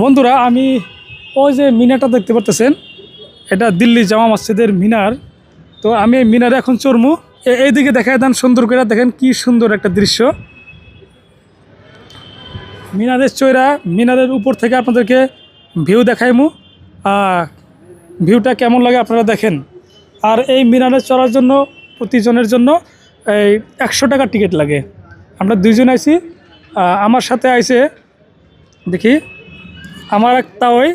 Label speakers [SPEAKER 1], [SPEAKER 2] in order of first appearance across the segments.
[SPEAKER 1] বন্ধুরা, আমি ওই যে মিনারটা দেখতে পারতেছেন, এটা দিল্লি জামা মসজিদের মিনার। তো আমি এই মিনারে এখন চড়মু। এ- এইদিকে দেখায় দেন সুন্দর করে, দেখেন কি সুন্দর একটা দৃশ্য। মিনারের চৈরা মিনারের উপর থেকে আপনাদেরকে ভিউ দেখাইমু। ভিউটা কেমন লাগে আপনারা দেখেন। আর এই মিনারে চড়ার জন্য, প্রতিজনের জন্য এই একশো টাকা টিকিট লাগে। আমরা দুইজন আইছি আমার সাথে আইছে, দেখি। আমার এক তাওই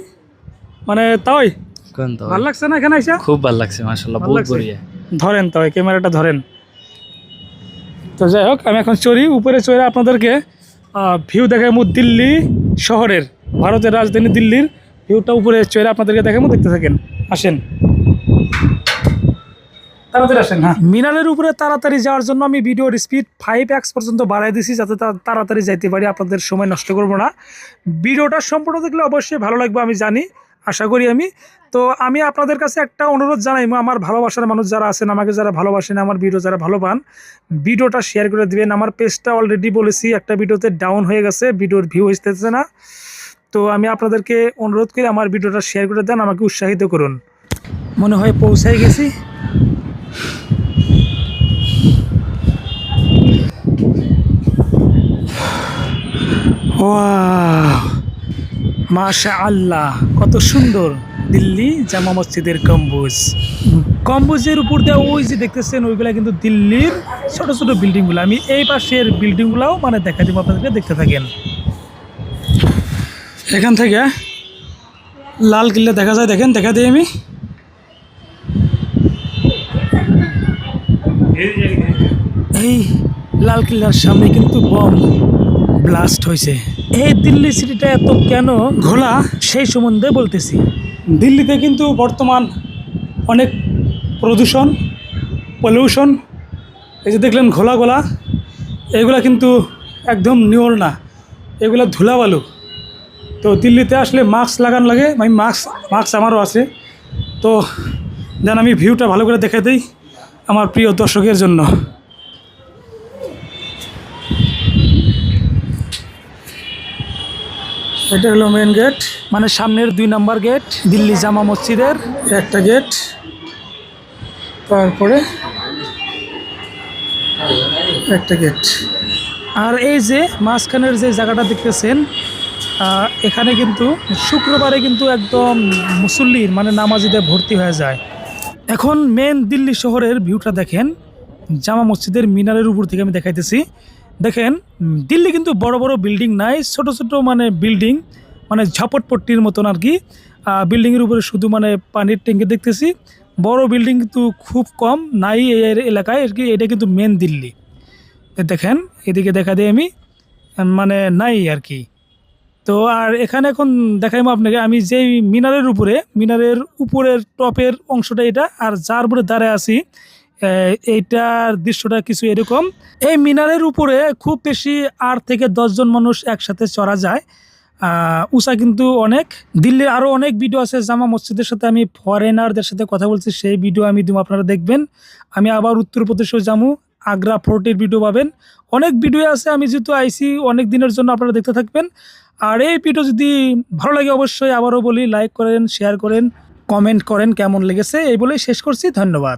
[SPEAKER 1] মানে তাওই
[SPEAKER 2] কোন তো
[SPEAKER 1] ভালো লাগছে না এখানে আইসা?
[SPEAKER 2] খুব ভালো লাগছে মাশাআল্লাহ বহুত বড়িয়া।
[SPEAKER 1] ধরেন তাওই ক্যামেরাটা ধরেন। তো যাই হোক আমি এখন চড়ি উপরে চড়ে আপনাদেরকে ভিউ দেখাবো দিল্লি শহরের ভারতের রাজধানী দিল্লির ভিউটা উপরে চড়ে আপনাদেরকে দেখাবো দেখতে থাকেন আসেন। হ্যাঁ। মিনারের উপরে তাড়াতাড়ি যাওয়ার জন্য আমি ভিডিওর স্পিড ফাইভ এক্স পর্যন্ত বাড়াই দিছি যাতে তাড়াতাড়ি যাইতে পারি, আপনাদের সময় নষ্ট করব না। ভিডিওটা সম্পূর্ণ দেখলে অবশ্যই ভালো লাগবে, আমি জানি, আশা করি আমি। তো আমি আপনাদের কাছে একটা অনুরোধ জানাই, আমার ভালোবাসার মানুষ যারা আছেন, আমাকে যারা ভালোবাসেন, আমার ভিডিও যারা ভালো পান, ভিডিওটা শেয়ার করে দিবেন। আমার পেজটা অলরেডি বলেছি, একটা ভিডিওতে ডাউন হয়ে গেছে, ভিডিওর ভিউ আসতেছে না। তো আমি আপনাদেরকে অনুরোধ করি, আমার ভিডিওটা শেয়ার করে দেন, আমাকে উৎসাহিত করুন। মনে হয় পৌঁছাই গেছি। মাশা আল্লাহ কত সুন্দর। দিল্লি জামা মসজিদের গম্বুজ। গম্বুজের উপর দিয়ে ওই যে দেখতেছেন, ওইগুলা কিন্তু দিল্লির ছোট ছোট বিল্ডিংগুলো। আমি এই পাশের বিল্ডিংগুলোও মানে দেখা দিব, আপনাদেরকে দেখতে থাকেন। এখান থেকে লাল কিল্লা দেখা যায়, দেখেন, দেখা দিই আমি। এই লাল কিল্লার সামনে কিন্তু বম ব্লাস্ট হয়েছে। এই দিল্লি সিটিটা এত কেন ঘোলা? সেই সম্বন্ধে বলতেছি। দিল্লিতে কিন্তু বর্তমান অনেক প্রদূষণ পলিউশন এই যে দেখলেন ঘোলা গোলা, এগুলা কিন্তু একদম নিয়র না। এগুলা ধুলাবালু। তো দিল্লিতে আসলে মাস্ক লাগান লাগে আমি মাস্ক মাস্ক আমারও আছে। তো যেন, আমি ভিউটা ভালো করে দেখে দিই। আমার প্রিয় দর্শকের জন্য। এটা হলো মেন গেট মানে সামনের দুই নাম্বার গেট দিল্লি জামা মসজিদের একটা গেট তারপরে একটা গেট আর এই যে মাঝখানের যে জায়গাটা দেখতেছেন এখানে কিন্তু শুক্রবারে কিন্তু একদম মুসল্লির মানে নামাজিদের ভর্তি হয়ে যায়। এখন মেন দিল্লি শহরের ভিউটা দেখেন, জামা মসজিদের মিনারের উপর থেকে আমি দেখাইতেছি। দেখেন দিল্লি কিন্তু বড় বড় বিল্ডিং নাই, ছোট ছোট মানে বিল্ডিং মানে ঝাপটপট্টির মতন আর কি। বিল্ডিংয়ের উপরে শুধু মানে পানির ট্যাঙ্কি দেখতেছি। বড় বিল্ডিং কিন্তু খুব কম, নাই এই এলাকায় আর কি, এটা কিন্তু মেন দিল্লি। দেখেন, এদিকে দেখা দিই আমি মানে নাই আর কি। তো আর এখানে এখন দেখাইবো আপনাকে, আমি যেই মিনারের উপরে, মিনারের উপরের টপের অংশটা এটা, আর যার উপরে দাঁড়ায় আছি এইটার দৃশ্যটা কিছু এরকম। এই মিনারের উপরে খুব বেশি আট থেকে দশজন মানুষ একসাথে চড়া যায় উষা কিন্তু অনেক। দিল্লির আরও অনেক ভিডিও আছে, জামা মসজিদের সাথে আমি ফরেনারদের সাথে কথা বলছি, সেই ভিডিও আমি আপনারা দেখবেন। আমি আবার উত্তরপ্রদেশেও যাব আগ্রা ফোর্টের ভিডিও পাবেন। অনেক ভিডিও আছে, আমি যেহেতু আইসি অনেক দিনের জন্য আপনারা দেখতে থাকবেন। আর এই ভিডিও যদি ভালো লাগে অবশ্যই আবারও বলি লাইক করেন শেয়ার করেন কমেন্ট করেন কেমন লেগেছে, এই বলেই শেষ করছি, ধন্যবাদ।